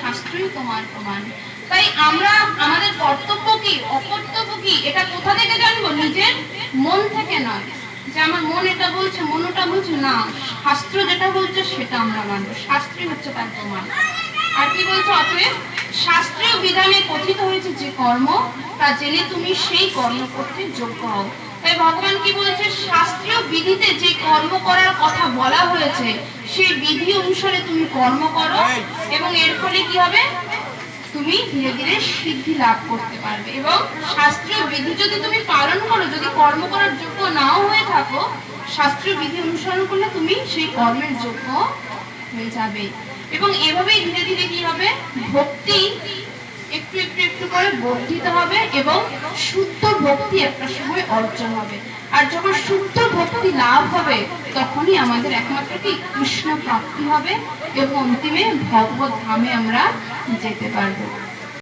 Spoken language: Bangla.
শাস্ত্রই প্রমাণ। তাই আমরা, আমাদের কর্তব্য কি, অকর্তব্য কি, এটা কোথা থেকে জানব? নিজের মন থেকে নয়। যে আমার মন এটা বলছে মন ওটা বলছে, না। শাস্ত্র যেটা বলছে, সেটা আমরা মানবো। শাস্ত্রই হচ্ছে তার প্রমাণ। আর কি বলছে অতএব? শাস্ত্রীয় বিধানে কথিত হয়েছে যে কর্ম, তা জেনে তুমি সেই কর্ম করতে যোগ্য হও। তাই ভগবান কি বলছে? যে কর্ম করার কথা বলা হয়েছে সেই বিধি অনুসারে তুমি কর্ম করো এবং এর ফলে কি হবে? তুমি ধীরে ধীরে সিদ্ধি লাভ করতে পারবে। এবং শাস্ত্রীয় বিধি যদি তুমি পালন করো যদি কর্ম করার যোগ্য নাও হয়ে থাকো শাস্ত্রীয় বিধি অনুসরণ করলে তুমি সেই কর্মের যোগ্য হয়ে যাবে। এবং এভাবেই ধীরে ধীরে কি হবে? ভক্তি একটু একটু একটু করে বর্ধিত হবে এবং শুদ্ধ ভক্তি একটা সময় অর্জন হবে। আর যখন শুদ্ধ ভক্তি লাভ হবে, তখনই আমাদের একমাত্র কি? কৃষ্ণ প্রাপ্তি হবে এবং অন্তিমে ভগবত ধামে আমরা যেতে পারব।